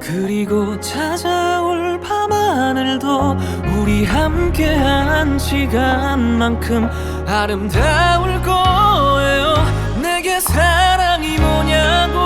그리고 찾아올 밤하늘도 우리 함께한 시간만큼 아름다울 거예요. 내게 사랑이 뭐냐고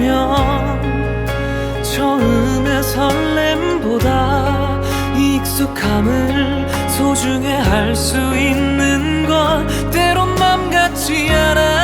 물어본다면 처음의 설렘보다 익숙함을 소중해 할 수 있는 건 때론 맘 같지 않아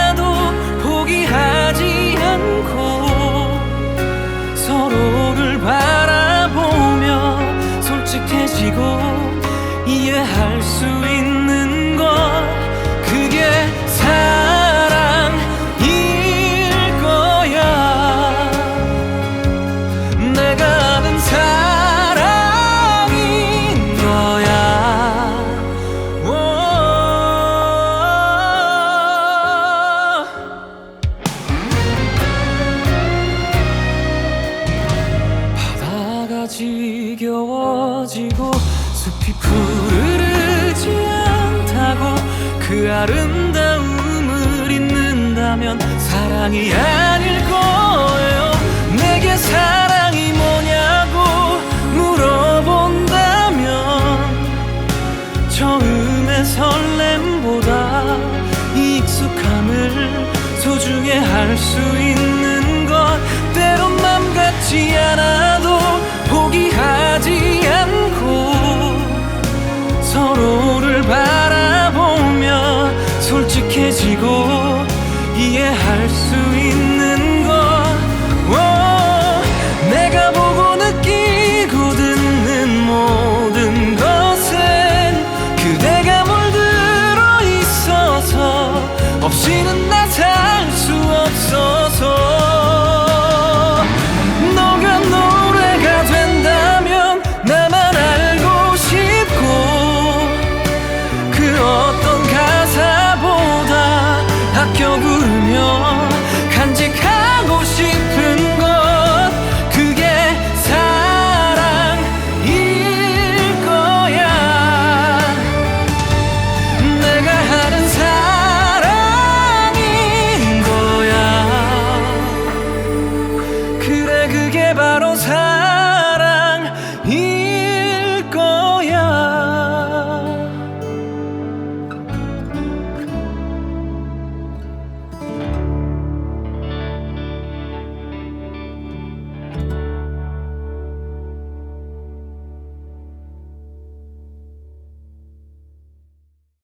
지겨워지고 숲이 푸르르지 않다고 그 아름다움을 잊는다면 사랑이 아닐 거예요. 내게 사랑이 뭐냐고 물어본다면 처음의 설렘보다 익숙함을 소중해 할수 있 솔직해지고 이해할 수 있는 有。